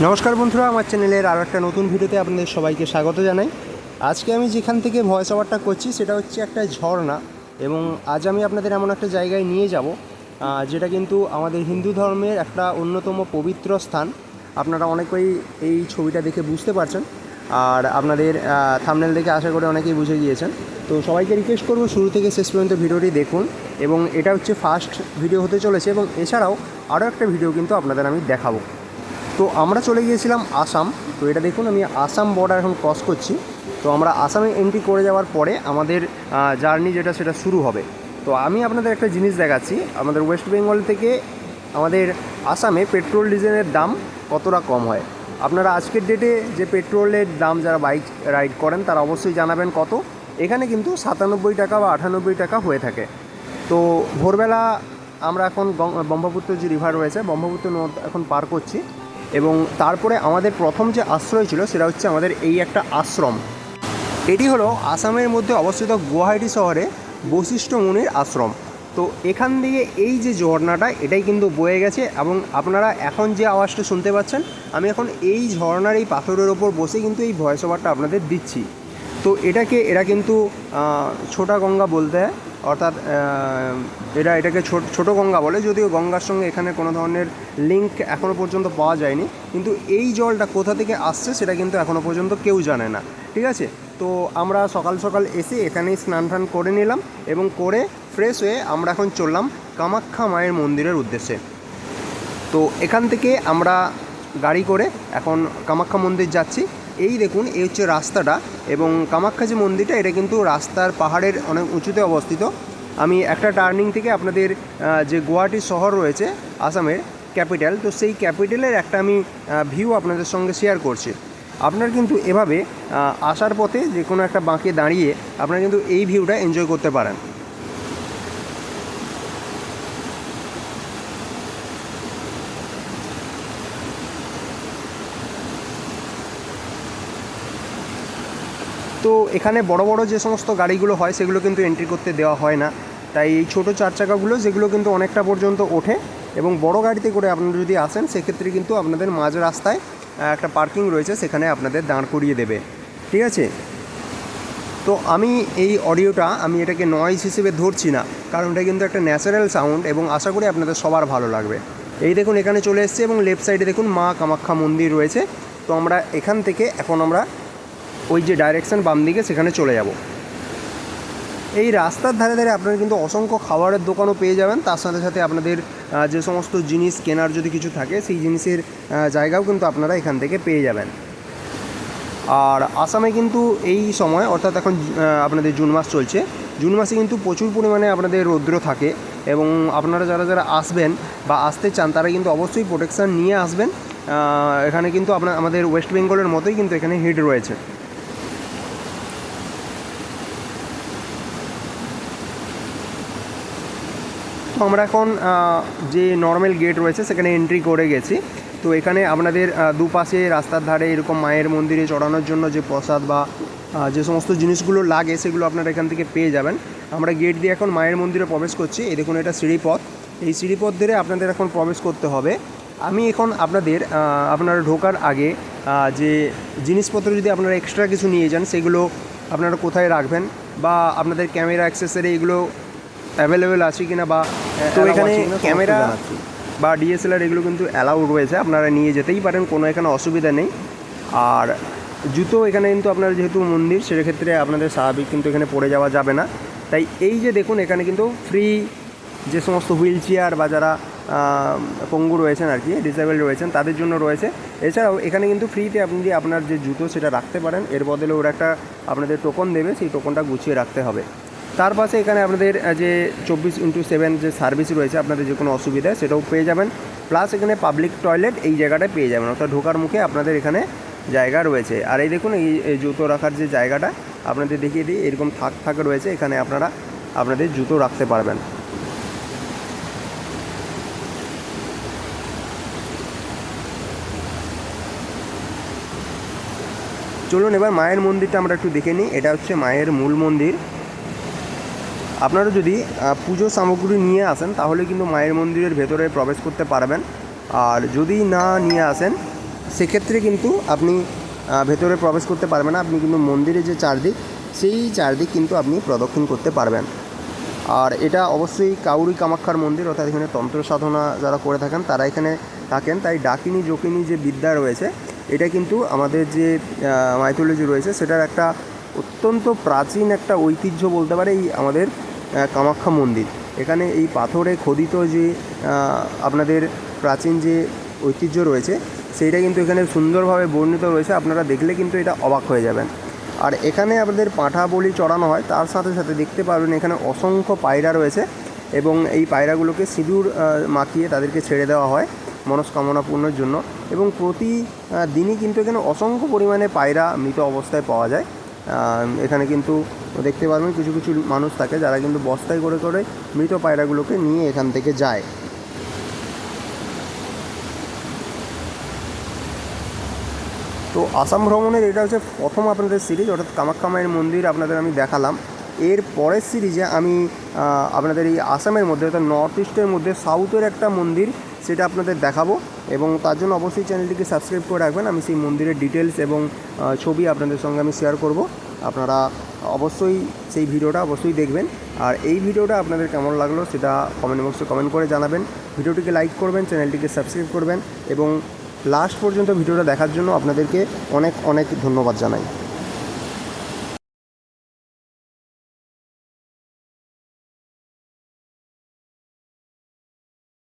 নমস্কার বন্ধুরা, আমার চ্যানেলের আরও একটা নতুন ভিডিওতে আপনাদের সবাইকে স্বাগত জানাই। আজকে আমি যেখান থেকে ভয়েস ওভারটা করছি, সেটা হচ্ছে একটা ঝর্ণা এবং আজ আমি আপনাদের এমন একটা জায়গায় নিয়ে যাব যেটা কিন্তু আমাদের হিন্দু ধর্মের একটা অন্যতম পবিত্র স্থান। আপনারা অনেকেই এই ছবিটা দেখে বুঝতে পারছেন, আর আপনাদের থামনেল দেখে আশা করে অনেকেই বুঝে গিয়েছেন। তো সবাইকে রিকোয়েস্ট করব শুরু থেকে শেষ পর্যন্ত ভিডিওটি দেখুন এবং এটা হচ্ছে ফার্স্ট ভিডিও হতে চলেছে এবং এছাড়াও আরও একটা ভিডিও কিন্তু আপনাদের আমি দেখাবো। তো আমরা চলে গিয়েছিলাম আসাম। তো এটা দেখুন, আমি আসাম বর্ডার এখন ক্রস করছি। তো আমরা আসামে এন্ট্রি করে যাওয়ার পরে আমাদের জার্নি যেটা সেটা শুরু হবে। তো আমি আপনাদের একটা জিনিস দেখাচ্ছি। আমাদের ওয়েস্ট বেঙ্গল থেকে আমাদের আসামে পেট্রোল ডিজেলের দাম কতটা কম হয়? আপনারা আজকের ডেটে যে পেট্রোলের দাম যারা বাইক রাইড করেন, তারা অবশ্যই জানাবেন কত। এখানে কিন্তু সাতানব্বই টাকা বা আটানব্বই টাকা হয়ে থাকে। তো ভোরবেলা আমরা এখন ব্রহ্মপুত্র যে রিভার রয়েছে, ব্রহ্মপুত্র নদ এখন পার করছি। এবং তারপরে আমাদের প্রথম যে আশ্রয় ছিল সেটা হচ্ছে আমাদের এই একটা আশ্রম। এটি হলো আসামের মধ্যে অবস্থিত গুয়াহাটি শহরে বশিষ্ঠ মুনির আশ্রম। তো এখান দিয়ে এই যে ঝর্ণাটা, এটাই কিন্তু বয়ে গেছে এবং আপনারা এখন যে আওয়াজটা শুনতে পাচ্ছেন, আমি এখন এই ঝর্ণার এই পাথরের ওপর বসে কিন্তু এই ভয়েস ওভারটা আপনাদের দিচ্ছি। তো এটাকে, এরা কিন্তু ছোটা গঙ্গা বলতে হয় অর্থাৎ এরা এটাকে ছোট ছোটো গঙ্গা বলে, যদিও গঙ্গার সঙ্গে এখানে কোনো ধরনের লিঙ্ক এখনও পর্যন্ত পাওয়া যায়নি। কিন্তু এই জলটা কোথা থেকে আসছে সেটা কিন্তু এখনও পর্যন্ত কেউ জানে না। ঠিক আছে? তো আমরা সকাল সকাল এসে এখানেই স্নান টান করে নিলাম এবং করে ফ্রেশ হয়ে আমরা এখন চললাম কামাখ্যা মায়ের মন্দিরের উদ্দেশ্যে। তো এখান থেকে আমরা গাড়ি করে এখন কামাখ্যা মন্দির যাচ্ছি। এই দেখুন, এই হচ্ছে রাস্তাটা এবং কামাখ্যা যে মন্দিরটা, এটা কিন্তু রাস্তার পাহাড়ের অনেক উঁচুতে অবস্থিত। আমি একটা টার্নিং থেকে আপনাদের যে গুয়াহাটি শহর রয়েছে, আসামের ক্যাপিটাল তো সেই ক্যাপিটালের একটা আমি ভিউ আপনাদের সঙ্গে শেয়ার করছি। আপনার কিন্তু এভাবে আসার পথে যে কোনো একটা বাঁকে দাঁড়িয়ে আপনারা কিন্তু এই ভিউটা এনজয় করতে পারেন। তো এখানে বড় বড় যে সমস্ত গাড়িগুলো হয়, সেগুলো কিন্তু এন্ট্রি করতে দেওয়া হয় না। তাই এই ছোটো চার চাকাগুলো, যেগুলো কিন্তু অনেকটা পর্যন্ত ওঠে এবং বড় গাড়িতে করে আপনারা যদি আসেন, সেক্ষেত্রে কিন্তু আপনাদের মাঝ রাস্তায় একটা পার্কিং রয়েছে, সেখানে আপনাদের দাঁড় করিয়ে দেবে। ঠিক আছে? তো আমি এই অডিওটা আমি এটাকে নয়েজ হিসেবে ধরছি না, কারণ এটা কিন্তু একটা ন্যাচারাল সাউন্ড এবং আশা করি আপনাদের সবার ভালো লাগবে। এই দেখুন, এখানে চলে এসেছে এবং লেফট সাইডে দেখুন মা কামাখ্যা মন্দির রয়েছে। তো আমরা এখান থেকে এখন আমরা ওই যে ডাইরেকশন বাম দিকে, সেখানে চলে যাব। এই রাস্তার ধারে ধারে আপনারা কিন্তু অসংখ্য খাবারের দোকানও পেয়ে যাবেন। তার সাথে সাথে আপনাদের যে সমস্ত জিনিস কেনার যদি কিছু থাকে, সেই জিনিসের জায়গাও কিন্তু আপনারা এখান থেকে পেয়ে যাবেন। আর আসামে কিন্তু এই সময়, অর্থাৎ এখন আপনাদের জুন মাস চলছে, জুন মাসে কিন্তু প্রচুর পরিমাণে আপনাদের রৌদ্র থাকে এবং আপনারা যারা যারা আসবেন বা আসতে চান, তারা কিন্তু অবশ্যই প্রোটেকশান নিয়ে আসবেন। এখানে কিন্তু আপনার, আমাদের ওয়েস্ট বেঙ্গলের মতোই কিন্তু এখানে হিট রয়েছে। আমরা এখন যে নর্মাল গেট রয়েছে, সেখানে এন্ট্রি করে গেছি। তো এখানে আপনাদের দুপাশে রাস্তার ধারে এরকম মায়ের মন্দিরে চড়ানোর জন্য যে প্রসাদ বা যে সমস্ত জিনিসগুলো লাগে, সেগুলো আপনারা এখান থেকে পেয়ে যাবেন। আমরা গেট দিয়ে এখন মায়ের মন্দিরে প্রবেশ করছি। এই দেখুন, এটা সিঁড়িপথ এই সিঁড়িপথ ধরে আপনাদের এখন প্রবেশ করতে হবে। আমি এখন আপনাদের আপনারা ঢোকার আগে যে জিনিসপত্র যদি আপনারা এক্সট্রা কিছু নিয়ে যান, সেগুলো আপনারা কোথায় রাখবেন বা আপনাদের ক্যামেরা অ্যাক্সেসরি এগুলো অ্যাভেলেবেল আছে কিনা বা তো এখানে ক্যামেরা। বা ডিএসএলআর এগুলো কিন্তু অ্যালাউড রয়েছে আপনারা নিয়ে যেতেই পারেন কোনো এখানে অসুবিধা নেই। আর জুতো এখানে কিন্তু আপনার যেহেতু মন্দির সেক্ষেত্রে আপনাদের স্বাভাবিক কিন্তু এখানে পড়ে যাওয়া যাবে না। তাই এই যে দেখুন এখানে কিন্তু ফ্রি যে সমস্ত হুইল চেয়ার বা যারা পঙ্গু রয়েছেন আর কি ডিসেবল রয়েছেন তাদের জন্য রয়েছে। এছাড়াও এখানে কিন্তু ফ্রিতে আপনি আপনার যে জুতো সেটা রাখতে পারেন। এর বদলে ওরা একটা আপনাদের টোকন দেবে সেই টোকনটা গুছিয়ে রাখতে হবে। তার পাশে এখানে আপনাদের যে চব্বিশ ইন্টু সেভেন যে সার্ভিস রয়েছে, আপনাদের যে কোনো অসুবিধা, সেটাও পেয়ে যাবেন। প্লাস এখানে পাবলিক টয়লেট এই জায়গাটায় পেয়ে যাবেন, অর্থাৎ ঢোকার মুখে আপনাদের এখানে জায়গা রয়েছে। আর এই দেখুন এই জুতো রাখার যে জায়গাটা, আপনাদের দেখিয়ে দিই, এরকম থাক থাক রয়েছে, এখানে আপনারা আপনাদের জুতো রাখতে পারবেন। চলুন এবার মায়ের মন্দিরটা আমরা একটু দেখে নিই। এটা হচ্ছে মায়ের মূল মন্দির। আপনারা যদি পুজো সামগ্রী নিয়ে আসেন, তাহলে কিন্তু মায়ের মন্দিরের ভেতরে প্রবেশ করতে পারবেন। আর যদি না নিয়ে আসেন, সেক্ষেত্রে কিন্তু আপনি ভেতরে প্রবেশ করতে পারবেন না। আপনি কিন্তু মন্দিরের যে চারদিক, সেই চারদিক কিন্তু আপনি প্রদক্ষিণ করতে পারবেন। আর এটা অবশ্যই কাউরি কামাক্ষার মন্দির, অর্থাৎ এখানে তন্ত্র সাধনা যারা করে থাকেন, তারা এখানে থাকেন। তাই ডাকিনি জকিনী যে বিদ্যা রয়েছে, এটা কিন্তু আমাদের যে মাইথোলজি রয়েছে, সেটার একটা অত্যন্ত প্রাচীন একটা ঐতিহ্য বলতে পারে এই আমাদের কামাখ্যা মন্দির। এখানে এই পাথরে খোদিত যে আপনাদের প্রাচীন যে ঐতিহ্য রয়েছে, সেইটা কিন্তু এখানে সুন্দরভাবে বর্ণিত রয়েছে। আপনারা দেখলে কিন্তু এটা অবাক হয়ে যাবেন। আর এখানে আপনাদের পাঁঠা বলি চড়ানো হয়, তার সাথে সাথে দেখতে পারবেন এখানে অসংখ্য পায়রা রয়েছে এবং এই পায়রাগুলোকে সিঁদুর মাখিয়ে তাদেরকে ছেড়ে দেওয়া হয় মনস্কামনা পূর্ণের জন্য এবং প্রতি দিনই কিন্তু এখানে অসংখ্য পরিমাণে পায়রা মৃত অবস্থায় পাওয়া যায়। এখানে কিন্তু দেখতে পারবেন কিছু কিছু মানুষ থাকে যারা কিন্তু বস্তায় করে করে মৃত পায়রাগুলোকে নিয়ে এখান থেকে যায়। তো আসাম ভ্রমণের এটা হচ্ছে প্রথম আপনাদের সিরিজ, অর্থাৎ কামাখ্যা মায়ের মন্দির আপনাদের আমি দেখালাম। এর পরের সিরিজে আমি আপনাদের এই আসামের মধ্যে, অর্থাৎ নর্থ ইস্টের মধ্যে সাউথের একটা মন্দির, সেটা আপনাদের দেখাবো। এবং তার জন্য অবশ্যই চ্যানেলটিকে সাবস্ক্রাইব করে রাখবেন। আমি সেই মন্দিরের ডিটেলস এবং ছবি আপনাদের সঙ্গে আমি শেয়ার করব। আপনারা অবশ্যই সেই ভিডিওটা অবশ্যই দেখবেন। আর এই ভিডিওটা আপনাদের কেমন লাগল সেটা কমেন্ট বক্সে কমেন্ট করে জানাবেন। ভিডিওটিকে লাইক করবেন, চ্যানেলটিকে সাবস্ক্রাইব করবেন এবং লাস্ট পর্যন্ত ভিডিওটা দেখার জন্য আপনাদেরকে অনেক অনেক ধন্যবাদ জানাই।